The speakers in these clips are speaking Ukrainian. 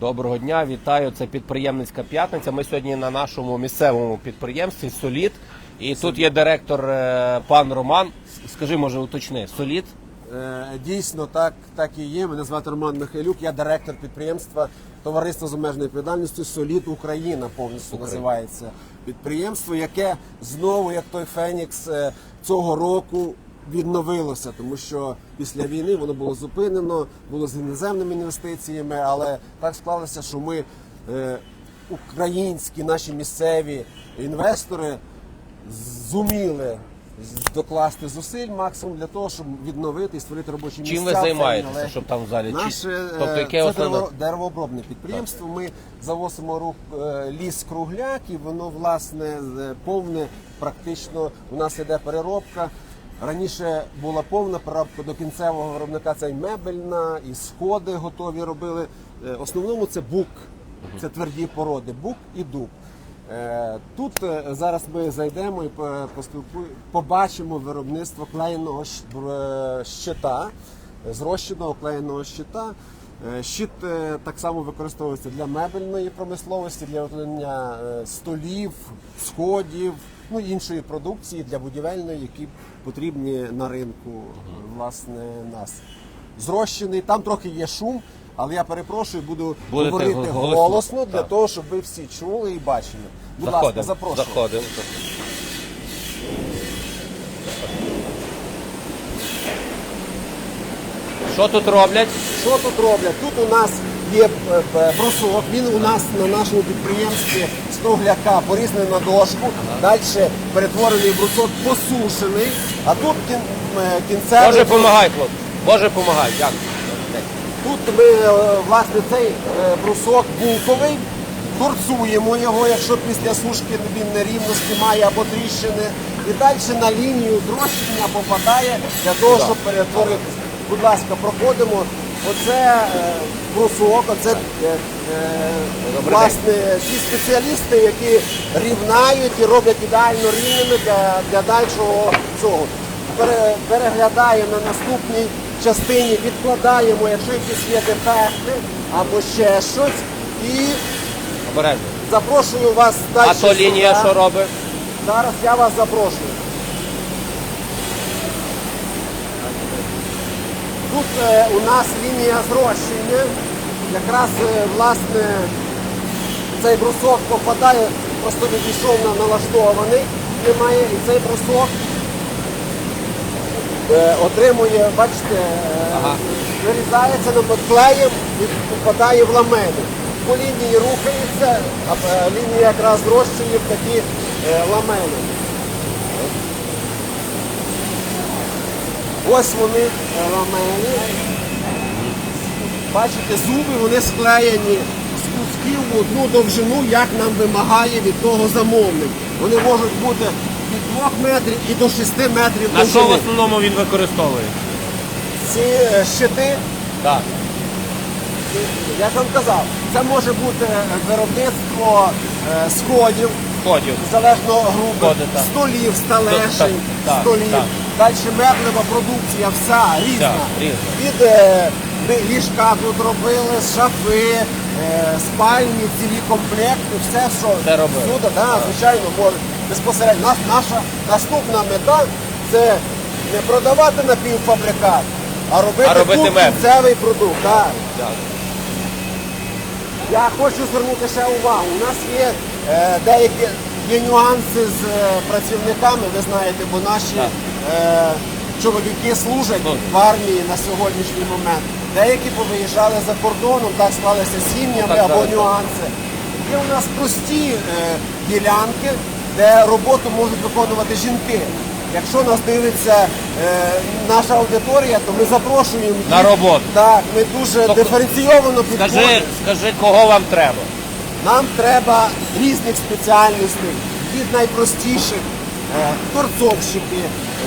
Доброго дня, вітаю. Це підприємницька п'ятниця. Ми сьогодні на нашому місцевому підприємстві Соліт. І тут є директор е, пан Роман. Скажи, може, уточни, Соліт. Е, Дійсно, так, так і є. Мене звати Роман Михайлюк, я директор підприємства Товариства з обмеженою відповідальністю Солід Україна повністю називається підприємство, яке знову, як той Фенікс, е, цього року відновилося, тому що після війни воно було зупинено, було з іноземними інвестиціями, але так склалося, що ми е, українські наші місцеві інвестори зуміли докласти зусиль максимум для того, щоб відновити і створити робочі місця. Чим ви займаєтеся, щоб там в залі? Наше тобто, е, яке це основне? дерево- деревообробне підприємство. Ми завозимо рук е, ліс кругляк, і воно власне повне. Практично у нас іде переробка. Раніше була повна правка до кінцевого виробника. Це і мебельна, і сходи готові робили. В Основному це бук, це тверді породи, бук і дуб. Е, Тут е, зараз ми зайдемо і по- побачимо виробництво клеєного щита, е, зрощеного клеєного щита. Е, Щит е, так само використовується для мебельної промисловості, для виготовлення е, столів, сходів, ну іншої продукції для будівельної, які потрібні на ринку власне нас. Зрощений, там трохи є шум, але я перепрошую, буду Будете говорити голосно, голосно для так. того, щоб ви всі чули і бачили. Будь ласка, запрошую. Заходимо. Що тут роблять? Що тут роблять? Тут у нас є е, е, брусок, він у нас на нашому підприємстві з кругляка порізаний на дошку, далі перетворений брусок посушений, а тут кін, е, кінцевий. Боже, помагай, хлопці. Боже, помагай. Дякую. Тут ми власне цей брусок булковий, торцуємо його, якщо після сушки він нерівності має або тріщини. І далі на лінію зрощення попадає для того, щоб перетворитися. Будь ласка, проходимо. Оце е, брусок, оце е, е, власне ті спеціалісти, які рівнають і роблять ідеально рівними для, для дальшого цього. Переглядаємо на наступній частині, відкладаємо, якщо якісь є дефекти або ще щось. І Обережно. запрошую вас далі. А то лінія що робить? Зараз я вас запрошую. Тут е, у нас лінія зрощення. Якраз е, власне цей брусок попадає, просто відійшов на налаштований, немає, і цей брусок е, отримує, бачите, е, Ага. вирізається над клеєм і попадає в ламелі. По лінії рухається, а лінія якраз зрощує в такі е, Ось вони е. Бачите, зуби вони склеєні з кусків в одну довжину, як нам вимагає від того замовник. Вони можуть бути від 2 метрів і до 6 метрів На що в довжини. основному він використовує? Ці е, щити, Так. я ж вам казав, це може бути виробництво е, сходів, Ходів. залежно групи, Сходи, так. столів, сталешень, Так, так, столів. так. Далі меблева продукція, вся різна. різна. Від е, ліжка тут робили, шафи, е, спальні, цілі комплекти, все, що Все робили. всюди, да, звичайно, може. Безпосередньо Нас, наша наступна мета це не продавати напівфабрикат, а робити, А робити тут меблі. кінцевий продукт. Так. Так. Я хочу звернути ще увагу. У нас є е, деякі є нюанси з е, працівниками, ви знаєте, бо наші е, чоловіки служать в армії на сьогоднішній момент. Деякі повиїжджали за кордоном, так склалися сім'ями або нюанси. Є у нас прості е, ділянки, де роботу можуть виконувати жінки. Якщо нас дивиться е, наша аудиторія, то ми запрошуємо їх. На роботу. Так, ми дуже Тобто, диференційовано підходимо. Скажи, скажи, кого вам треба? Нам треба різних спеціальностей, від найпростіших е, торцовщики,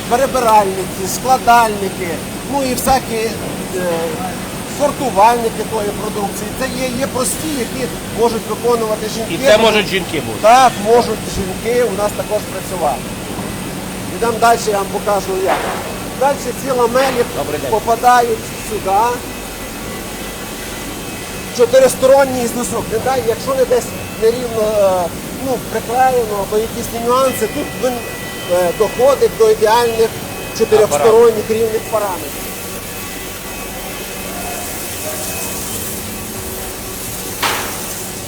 перебиральники, складальники, ну і всякі е, сортувальники тої продукції. Це є, є прості, які можуть виконувати жінки. І це можуть жінки бути. Так, можуть жінки у нас також працювати. Ідемо далі, я вам покажу як. Далі ці ламелі попадають сюди. чотиристоронній зв'язок. Не дай, якщо не десь нерівно е, ну, приклеєно або якісь нюанси, тут він доходить до ідеальних чотирьохсторонніх рівних параметрів.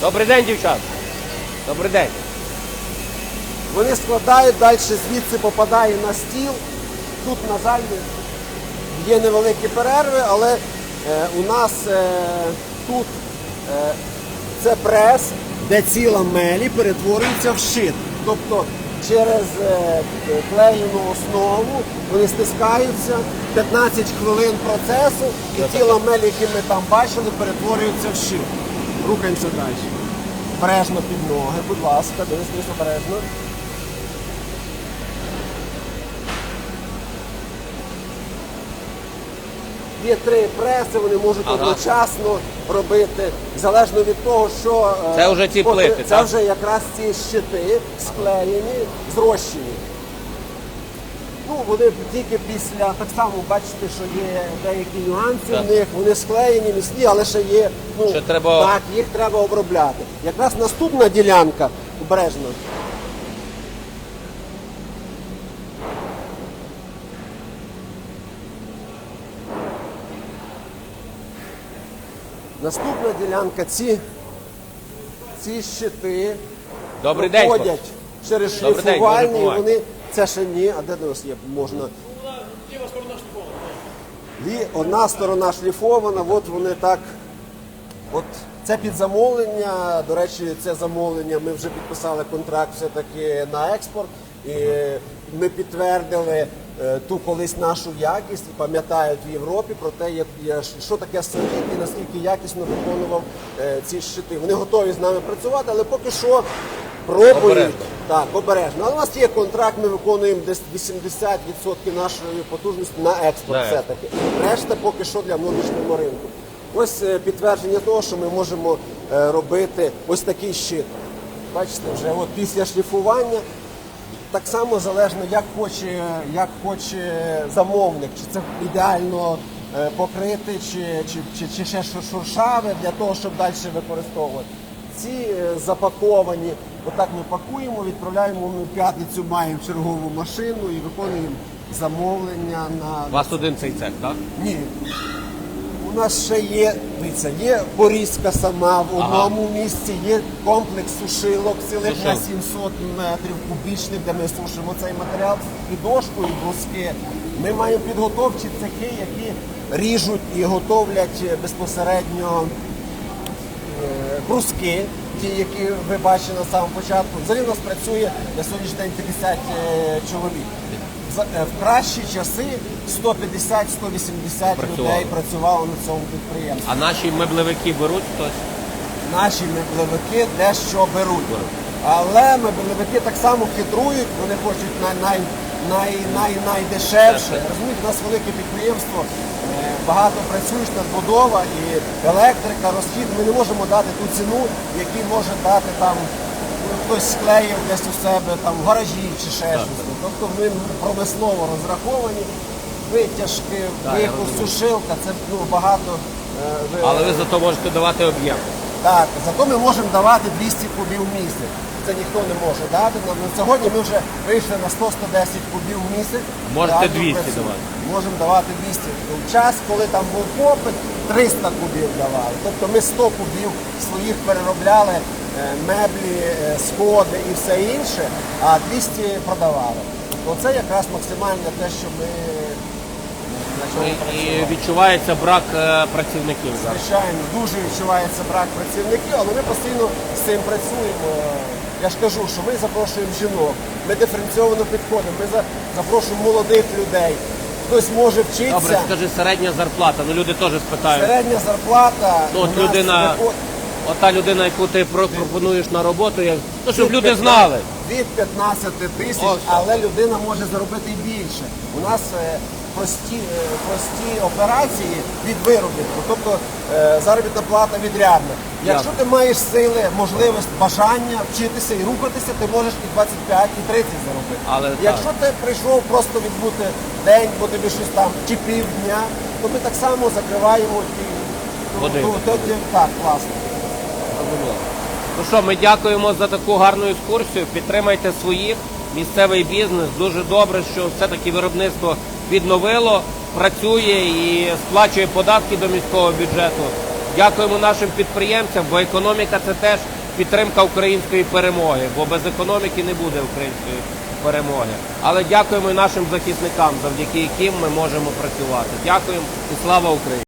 Добрий день, дівчат. Добрий день. Вони складають, далі звідси попадає на стіл. Тут, на жаль, є невеликі перерви, але е, у нас е, тут е, це прес, де ціла мелі перетворюється в шит. Тобто через е, клеєну основу вони стискаються, 15 хвилин процесу, і тіла мелі, які ми там бачили, перетворюються в шит. Рухаємося далі. Бережно під ноги, будь ласка, дивись, дивись обережно. Є три преси, вони можуть одночасно робити, залежно від того, що е, Це вже ті плити, Це так? вже якраз ці щити склеєні, зрощені. Ну, вони тільки після, так само бачите, що є деякі нюанси Так. в них, вони склеєні, міцні, але ще є. Ну, Ще треба- Так, їх треба обробляти. Якраз наступна ділянка, обережно. Наступна ділянка, ці, ці щити Добрий день. проходять хлопці. через Добрий день, шліфування, і вони це ще ні, а де до нас є можна. Лі, одна сторона шліфована, от вони так. От це під замовлення. До речі, це замовлення. Ми вже підписали контракт все-таки на експорт. І ми підтвердили е, ту колись нашу якість і пам'ятають в Європі про те, як, що таке солід і наскільки якісно виконував е, ці щити. Вони готові з нами працювати, але поки що пробують. Обережно. Так, обережно. Але у нас є контракт, ми виконуємо десь 80% нашої потужності на експорт все-таки. Решта поки що для внутрішнього ринку. Ось е, підтвердження того, що ми можемо робити ось такий щит. Бачите, вже от після шліфування так само залежно, як хоче, як хоче замовник, чи це ідеально е, покрити, чи, чи, чи, чи ще шуршаве для того, щоб далі використовувати. Ці е, запаковані, отак ми пакуємо, відправляємо ми в п'ятницю, маємо чергову машину і виконуємо замовлення на У вас один цей цех, так? ні. У нас ще є, дивіться, є порізка сама в одному місці, є комплекс сушилок цілих на 700 метрів кубічних, де ми сушимо цей матеріал і дошку, і бруски. Ми маємо підготовчі цехи, які ріжуть і готовлять безпосередньо е, бруски, ті, які ви бачили на самому початку. Взагалі у нас працює на сьогоднішній день 50 е, чоловік. Е, В кращі часи 150-180 Працювали. людей працювало на цьому підприємстві. А наші меблевики беруть хтось? Наші меблевики дещо беруть. Але меблевики так само хитрують, вони хочуть най, най, най, най, найдешевше. Розумієте, у нас велике підприємство, е, багато працюєш надбудова і електрика, розхід. Ми не можемо дати ту ціну, яку може дати там хтось склеїв десь у себе там в гаражі чи ще щось. Тобто ми промислово розраховані. Витяжки, Так, я сушилка, це ну, багато. е, ви- Але ви зато можете давати об'єм. так, зато ми можемо давати 200 кубів в місяць. Це ніхто не може дати. нам. На сьогодні ми вже вийшли на 100-110 кубів в місяць. Можете Реально 200 працюємо. давати. Можемо давати 200. В час, коли там був попит, 300 кубів давали. Тобто ми 100 кубів своїх переробляли, меблі, е, сходи і все інше, а 200 продавали. Оце якраз максимально те, що ми на чому І, відчувається брак е, працівників зараз. Звичайно, дуже відчувається брак працівників, але ми постійно з цим працюємо. Я ж кажу, що ми запрошуємо жінок, ми диференційовано підходимо, ми за- запрошуємо молодих людей. Хтось може Добре, вчитися. скажи середня зарплата. Ну люди теж спитають. Середня зарплата. Ну, от у нас людина, виход- от та людина, яку ти пропонуєш на роботу, як... ну, щоб люди знали. Від 15 тисяч, Ось але людина може заробити і більше. У нас е, прості, е, прості операції від виробітку, тобто е, заробітна плата відрядна. Якщо ти маєш сили, можливість, бажання вчитися і рухатися, ти можеш і 25, і 30 заробити. Але так. Якщо ти прийшов просто відбути день, бо тобі щось там, чи півдня, то ми так само закриваємо ті от ці- так, класно. Зрозуміло. Ну що, ми дякуємо за таку гарну екскурсію. Підтримайте своїх, місцевий бізнес. Дуже добре, що все-таки виробництво відновило, працює і сплачує податки до міського бюджету. Дякуємо нашим підприємцям, бо економіка це теж підтримка української перемоги, бо без економіки не буде української перемоги. Але дякуємо і нашим захисникам, завдяки яким ми можемо працювати. Дякуємо і слава Україні!